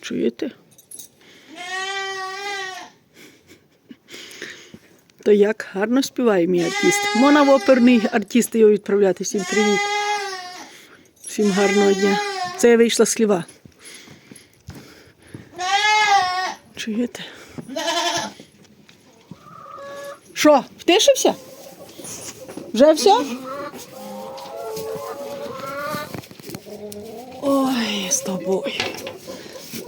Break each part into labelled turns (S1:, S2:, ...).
S1: Чуєте? То як гарно співає мій артист. Мона оперний артист його відправляти. Всім привіт. Всім гарного дня. Це я вийшла з хліва. Чуєте? Що, втишився? Вже все? Ой, з тобою.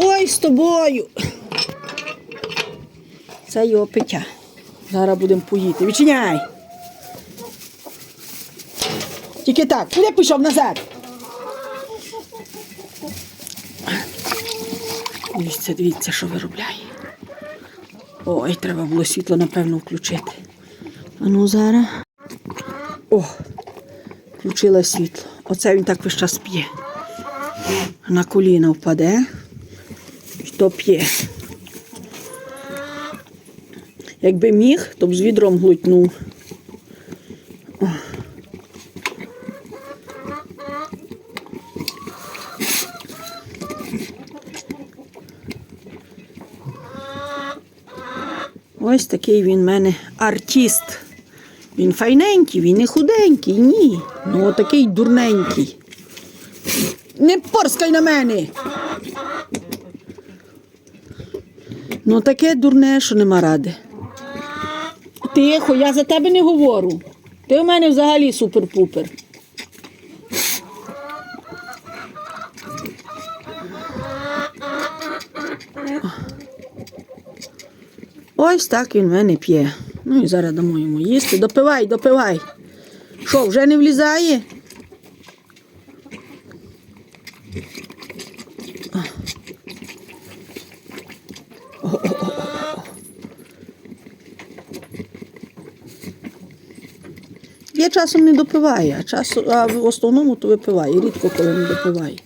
S1: Ой, з тобою. Це його пиття. Зараз будемо поїти. Відчиняй. Тільки так, куди пішов назад? Дивіться, дивіться, що виробляє. Ой, треба було світло, напевно, включити. А ну зараз. О, включила світло. Оце він так весь час п'є. На коліна впаде. І то п'є. Якби міг, то б з відром глутнув. Ось такий він в мене артист. Він файненький, він не худенький, ні. Ну отакий дурненький. Не порскай на мене. Ну таке дурне, що нема ради. Тихо, я за тебе не говорю. Ти в мене взагалі супер-пупер. Ось так він мене п'є. Ну і зараз дамо йому їсти. Допивай, допивай. Що, вже не влізає? Я часом не допиває, а, часом, а в основному то випиває. Рідко коли не допиває.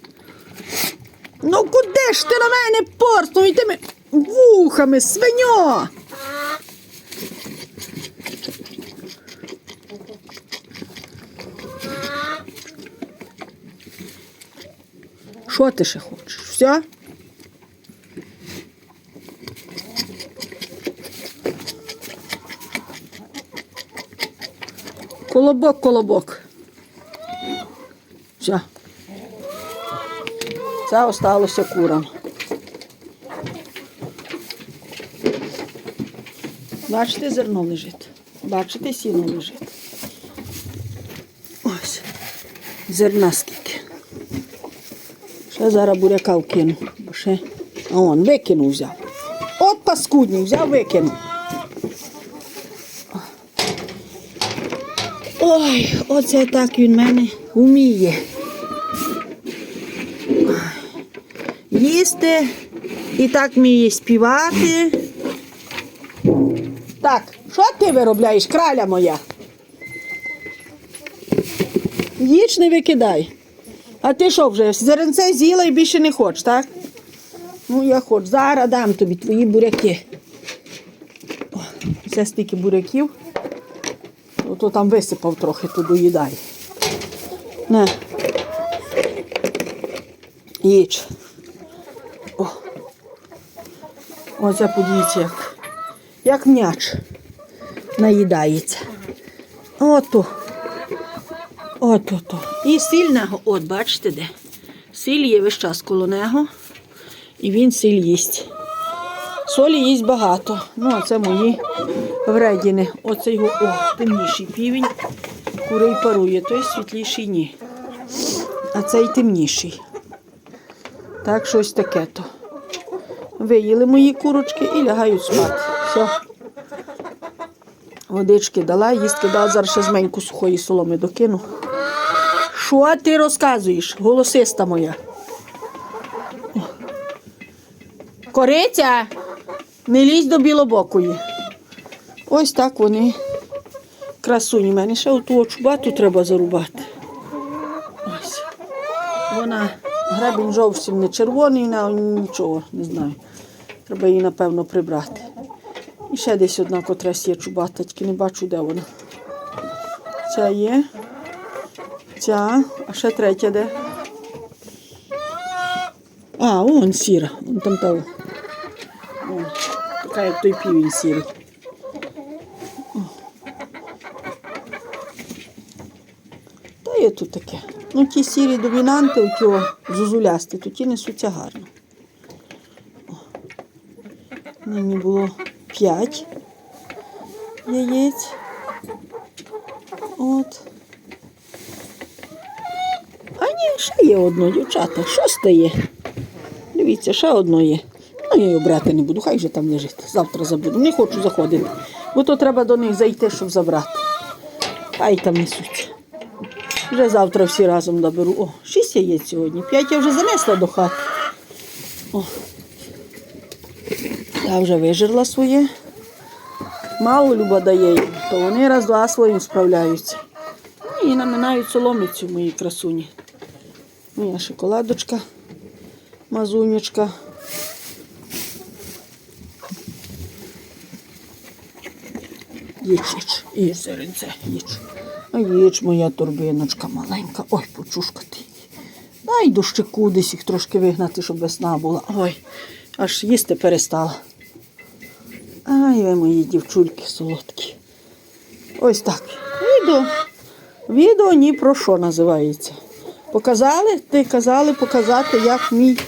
S1: Ну куди ж ти на мене порснув і тими вухами, свиньо? Що ти ще хочеш? Все? Колобок, колобок. Все. Це осталося курам. Бачите, зерно лежить. Бачите, сіно лежить. Ось. Зерна скільки. Ще зараз буряка вкину. Ще. А он викинув взяв. От паскудний, взяв, викинув. Ой, оце так він мене вміє. Їсти і так вміє співати. Так, що ти виробляєш, краля моя? Їж не викидай. А ти що вже? Зеренце з'їла і більше не хочеш, так? Ну, я хочу. Зараз дам тобі твої буряки. О, це стільки буряків. Ото там висипав трохи, то доїдай. Не. Їж. О. Оце подивіться, як, як м'яч наїдається. Ото. Ото то. І сильного, от бачите де. Сіль є весь час коло нього. І він сіль їсть. Солі їсть багато. Ну, а це мої вредіни. Оце його о, темніший півень. Курей парує, той світліший ні. А цей темніший. Так, щось таке то. Виїли мої курочки і лягають спати. Все. Водички дала, їстки дала, зараз ще зменьку сухої соломи докину. Що ти розказуєш, голосиста моя? Кориця, не лізь до білобокої. Ось так вони красуні. Мене ще оту чубату треба зарубати. Вона гребінь зовсім не червоний, на нічого не знаю. Треба її, напевно, прибрати. І ще десь одна котрась є чубата, тільки не бачу, де вона. Ця є. Ця, а ще третя де. А, вон сіра, там. Вон, така як той півень сірий. О. Та є тут таке. Ну, ті сірі домінанти, у цього зозулясти, то ті несуться гарно. Нині було 5 яєць. От. А ні, ще є одно, дівчата. Шосте є. Дивіться, ще одно є. Ну, я його брати не буду, хай же там лежить. Завтра забуду. Не хочу заходити. Бо то треба до них зайти, щоб забрати. Хай там несуться. Вже завтра всі разом доберу. О, шість яєць сьогодні. П'ять я вже занесла до хати. О. Я вже вижерла своє. Мало люба дає їм, то вони раз-два своїм справляються. Ну, І наминають соломицю мої красуні. Моя шоколадочка, мазунечка. Їч, їч, і зеренце, їч. А їч моя торбиночка маленька. Ой, почушка ти. Дай дощику десь їх трошки вигнати, щоб весна була. Ой, аж їсти перестала. Ай, ви мої дівчульки солодкі. Ось так. Відео. Відео ні про що називається. Показали? Ти казали показати, як мій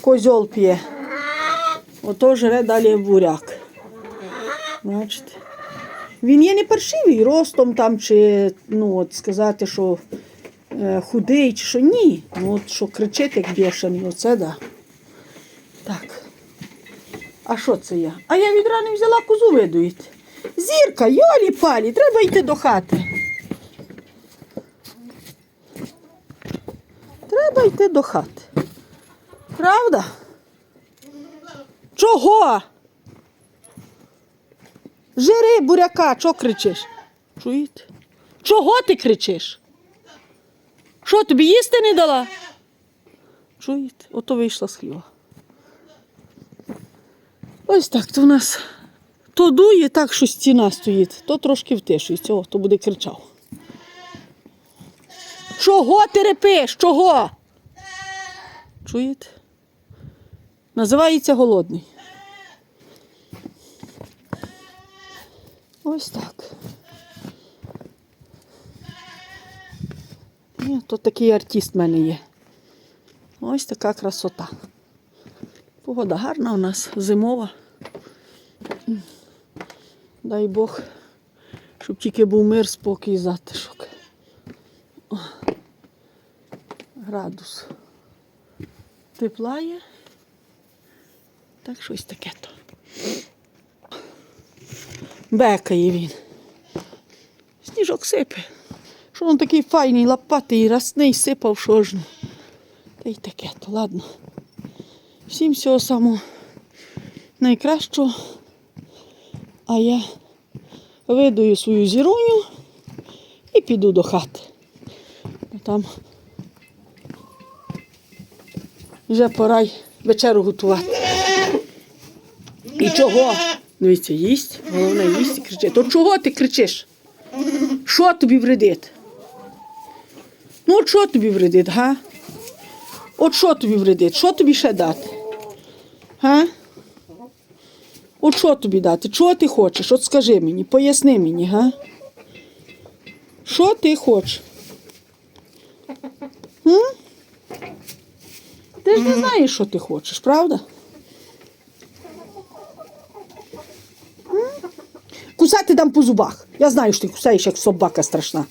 S1: козьол п'є. Ото жре далі буряк. Бачите? Він є не паршивий ростом там, чи ну, от сказати, що е, худий, чи що ні. Ну, от що кричить, як бешений, оце да. Так. А що це я? А я від рани взяла козу видуїти. Зірка, йолі палі, треба йти до хати. Треба йти до хати. Правда? Чого? Жири, буряка, чого кричиш? Чуєте? Чого ти кричиш? Що тобі їсти не дала? Чуєте? Ото вийшла з хліва. Ось так то в нас то дує так, що стіна стоїть, то трошки втишується, о, то буде кричав. Чого ти репиш? Чого? Чуєте? Називається голодний. Ось так. Ні, то такий артист в мене є. Ось така красота. Погода гарна у нас, зимова. Дай Бог, щоб тільки був мир, спокій і затишок. О, градус. Тепла є. Так щось таке то. Бекає він. Сніжок сипе. Що він такий файний, лопатий, рясний, сипав, що ж. Та й таке то, ладно. Всім всього самого найкращого. А я видаю свою зіроню і піду до хати. Там вже пора й вечеру готувати. І чого? Дивіться, їсть, головне їсть і кричить. То чого ти кричиш? Що тобі вредить? Ну, от що тобі вредить, га? От що тобі вредить? Що тобі ще дати? Га? От що тобі дати? Чого ти хочеш? От скажи мені, поясни мені, га? Що ти хочеш? М? Ти ж не знаєш, що ти хочеш, правда? Кусати дам по зубах. Я знаю, що ти кусаєш, як собака страшна.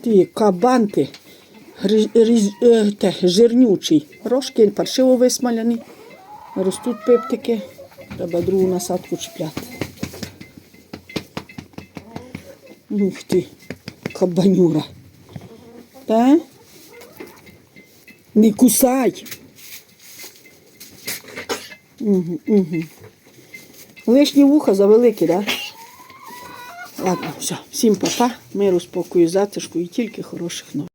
S1: Ти кабан ти, те, жирнючий, рожки паршиво висмаляні, ростуть пиптики, треба другу насадку чіпляти. Ух ти, кабанюра. Та? Не кусай. Угу, угу. Лишні вуха завеликі, так? Да? Ладно, все, всім папа, миру, спокою, затишку і тільки хороших новин.